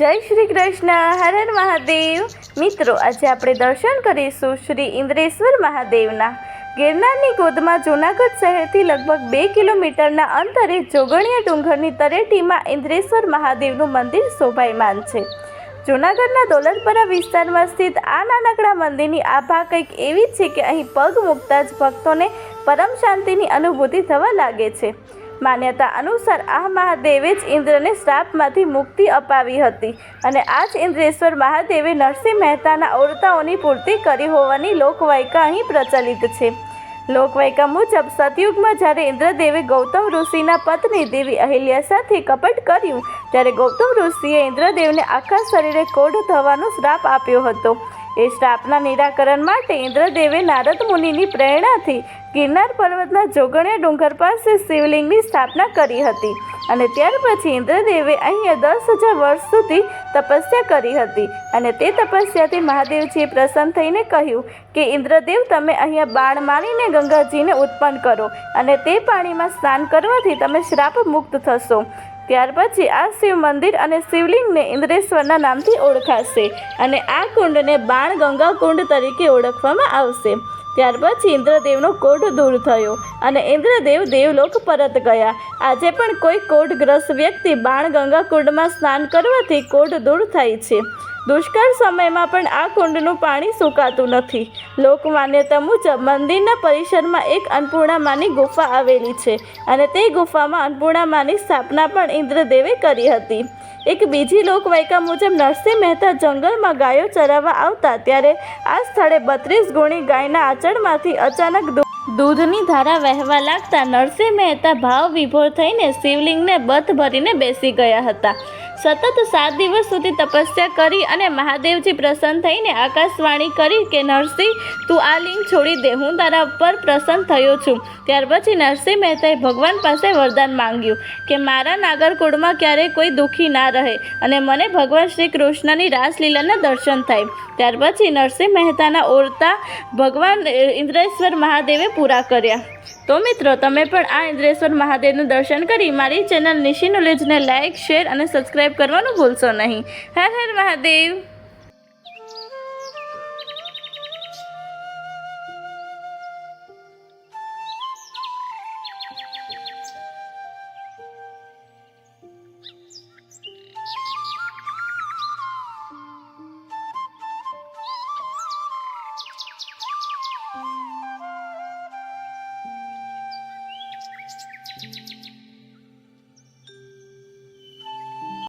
જય શ્રી કૃષ્ણ, હર હર મહાદેવ. મિત્રો, આજે આપણે દર્શન કરીશું શ્રી ઇન્દ્રેશ્વર મહાદેવના. ગિરનારની ગોદમાં જૂનાગઢ શહેરથી લગભગ બે કિલોમીટરના અંતરે જોગણિયા ડુંગરની તરેટીમાં ઇન્દ્રેશ્વર મહાદેવનું મંદિર શોભાયમાન છે. જૂનાગઢના દોલતપરા વિસ્તારમાં સ્થિત આ નાનકડા મંદિરની આભા કંઈક એવી છે કે અહીં પગ મૂકતા જ ભક્તોને પરમ શાંતિની અનુભૂતિ થવા લાગે છે. માન્યતા અનુસાર આ મહાદેવે જ ઇન્દ્રને શ્રાપમાંથી મુક્તિ અપાવી હતી અને આ જ ઇન્દ્રેશ્વર મહાદેવે નરસિંહ મહેતાના ઓરતાઓની પૂર્તિ કરી હોવાની લોકવાયકા અહીં પ્રચલિત છે. લોકવાયકા મુજબ સતયુગમાં જ્યારે ઇન્દ્રદેવે ગૌતમ ઋષિના પત્ની દેવી અહિલ્યા સાથે કપટ કર્યું, ત્યારે ગૌતમ ઋષિએ ઇન્દ્રદેવને આખા શરીરે કોઢ થવાનો શ્રાપ આપ્યો હતો. એ શ્રાપના નિરાકરણ માટે ઇન્દ્રદેવે નારદ મુનિની પ્રેરણાથી ગિરનાર પર્વતના જોગણ્યા ડુંગર પાસે શિવલિંગની સ્થાપના કરી હતી અને ત્યાર પછી ઇન્દ્રદેવે અહીંયા દસ હજાર વર્ષ સુધી તપસ્યા કરી હતી. અને તે તપસ્યાથી મહાદેવજીએ પ્રસન્ન થઈને કહ્યું કે, ઇન્દ્રદેવ, તમે અહીંયા બાણ મારીને ગંગાજીને ઉત્પન્ન કરો અને તે પાણીમાં સ્નાન કરવાથી તમે શ્રાપ મુક્ત થશો. ત્યાર પછી આ શિવ મંદિર અને શિવલિંગને ઇન્દ્રેશ્વરના નામથી ઓળખાશે અને આ કુંડને બાણ ગંગા કુંડ તરીકે ઓળખવામાં આવશે. ત્યાર પછી ઇન્દ્રદેવનો કોઢ દૂર થયો અને ઇન્દ્રદેવ દેવલોક પરત ગયા. આજે પણ કોઈ કોઢગ્રસ્ત વ્યક્તિ બાણ ગંગા કુંડમાં સ્નાન કરવાથી કોઢ દૂર થાય છે. દુષ્કાળ સમયમાં પણ આ કુંડનું પાણી સુકાતું નથી. લોકમાન્યતા મુજબ મંદિરના પરિસરમાં એક અન્નપૂર્ણામાની ગુફા આવેલી છે અને તે ગુફામાં અન્નપૂર્ણામાની સ્થાપના પણ ઇન્દ્રદેવે કરી હતી. એક બીજી લોકવાયકા મુજબ નરસિંહ મહેતા જંગલમાં ગાયો ચરાવવા આવતા ત્યારે આ સ્થળે બત્રીસ ગુણી ગાયના આચરણમાંથી અચાનક દૂધની ધારા વહેવા લાગતા નરસિંહ મહેતા ભાવ વિભોર થઈને શિવલિંગને બથ ભરીને બેસી ગયા હતા. સતત સાત દિવસ સુધી તપસ્યા કરી અને મહાદેવજી પ્રસન્ન થઈને આકાશવાણી કરી કે, નરસિંહ, તું આ લિંગ છોડી દે. હું તારા પર પ્રસન્ન થયો છું. ત્યાર પછી નરસિંહ મહેતાએ ભગવાન પાસે વરદાન માંગ્યું કે, મારા નાગરકુળમાં ક્યારેય કોઈ દુઃખી ના રહે અને મને ભગવાન શ્રી કૃષ્ણની રાસલીલાના દર્શન થાય. ત્યાર પછી નરસિંહ મહેતાના ઓરતા ભગવાન ઇન્દ્રેશ્વર મહાદેવે પૂરા કર્યા. તો મિત્રો, તમે પણ આ ઇન્દ્રેશ્વર મહાદેવનું દર્શન કરી મારી ચેનલ નિશી નોલેજને લાઇક શેર અને સબસ્ક્રાઈબ કરવાનું ભૂલશો નહીં. હર હર મહાદેવ.